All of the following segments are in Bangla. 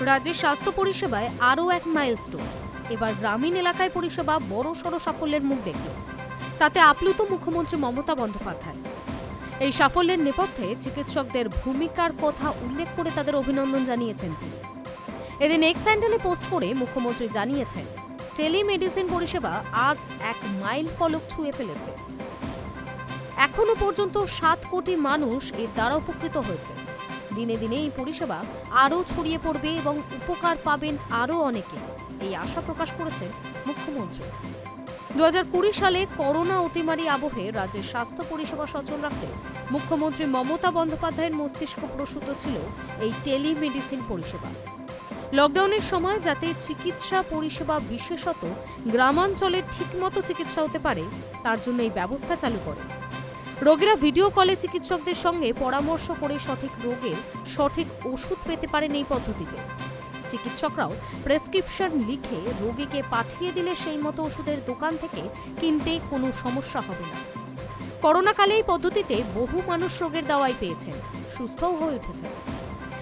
রাজ্যের স্বাস্থ্য পরিষেবায় আরও এক মাইলস্টোন। এবার গ্রামীণ এলাকায় পরিষেবা বড় সড় সাফল্যের মুখ দেখল। তাতে আপ্লুত মুখ্যমন্ত্রী মমতা বন্দ্যোপাধ্যায়। এই সাফল্যের নেপথ্যে চিকিৎসকদের ভূমিকার কথা উল্লেখ করে তাদের অভিনন্দন জানিয়েছেন তিনি। এদিন এক্স হ্যান্ডেলে পোস্ট করে মুখ্যমন্ত্রী জানিয়েছেন, টেলিমেডিসিন পরিষেবা আজ এক মাইল ফলক ছুঁয়ে ফেলেছে। এখনও পর্যন্ত সাত কোটি মানুষ এর দ্বারা উপকৃত হয়েছে। দিনে দিনে এই পরিষেবা আরও ছড়িয়ে পড়বে এবং উপকার পাবেন আরও অনেকে। এই আশা প্রকাশ করেছেন মুখ্যমন্ত্রী। দু হাজার কুড়ি সালে করোনা অতিমারি আবহে রাজ্যের স্বাস্থ্য পরিষেবা সচল রাখতে মুখ্যমন্ত্রী মমতা বন্দ্যোপাধ্যায়ের মস্তিষ্ক প্রসূত ছিল এই টেলিমেডিসিন পরিষেবা। লকডাউনের সময় যাতে চিকিৎসা পরিষেবা বিশেষত গ্রামাঞ্চলে ঠিকমতো চিকিৎসা হতে পারে, তার জন্য এই ব্যবস্থা চালু করে। রোগীরা ভিডিও কলে চিকিৎসকদের সঙ্গে পরামর্শ করে সঠিক রোগের সঠিক ওষুধ পেতে পারেন এই পদ্ধতিতে। চিকিৎসকরাও প্রেসক্রিপশন লিখে রোগীকে পাঠিয়ে দিলে সেই মতো ওষুধের দোকান থেকে কিনতে কোনো সমস্যা হবে না। করোনাকালে এই পদ্ধতিতে বহু মানুষ রোগের দাওয়াই পেয়েছেন, সুস্থও হয়ে উঠেছেন।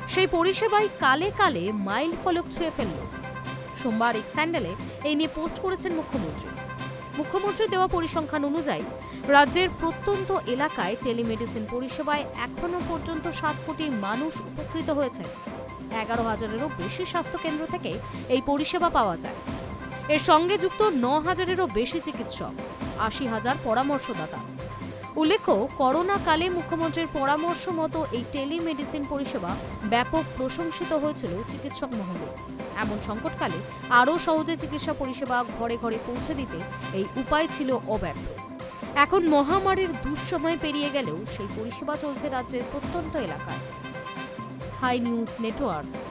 সেই পরিষেবাই কালে কালে মাইল ফলক ছুঁয়ে ফেলল। সোমবার এক স্যান্ডেলে এই নিয়ে পোস্ট করেছেন মুখ্যমন্ত্রী। মুখ্যমন্ত্রী দেওয়া পরিসংখ্যান অনুযায়ী, রাজ্যের প্রত্যন্ত এলাকায় টেলিমেডিসিন পরিষেবায় এখনও পর্যন্ত সাত কোটি মানুষ উপকৃত হয়েছে এগারো হাজারেরও বেশি স্বাস্থ্যকেন্দ্র থেকে এই পরিষেবা পাওয়া যায়। এর সঙ্গে যুক্ত ন হাজারেরও বেশি চিকিৎসক, আশি হাজার পরামর্শদাতা। উল্লেখ্য করোনা কালে মুখ্যমন্ত্রীর পরামর্শ মতো এই টেলিমেডিসিন পরিষেবা ব্যাপক প্রশংসিত হয়েছিল চিকিৎসক মহলে। এমন সংকটকালে আরও সহজে চিকিৎসা পরিষেবা ঘরে ঘরে পৌঁছে দিতে এই উপায় ছিল অব্যর্থ। এখন মহামারীর দুঃসময় পেরিয়ে গেলেও সেই পরিষেবা চলছে রাজ্যের প্রত্যন্ত এলাকায়। High news network.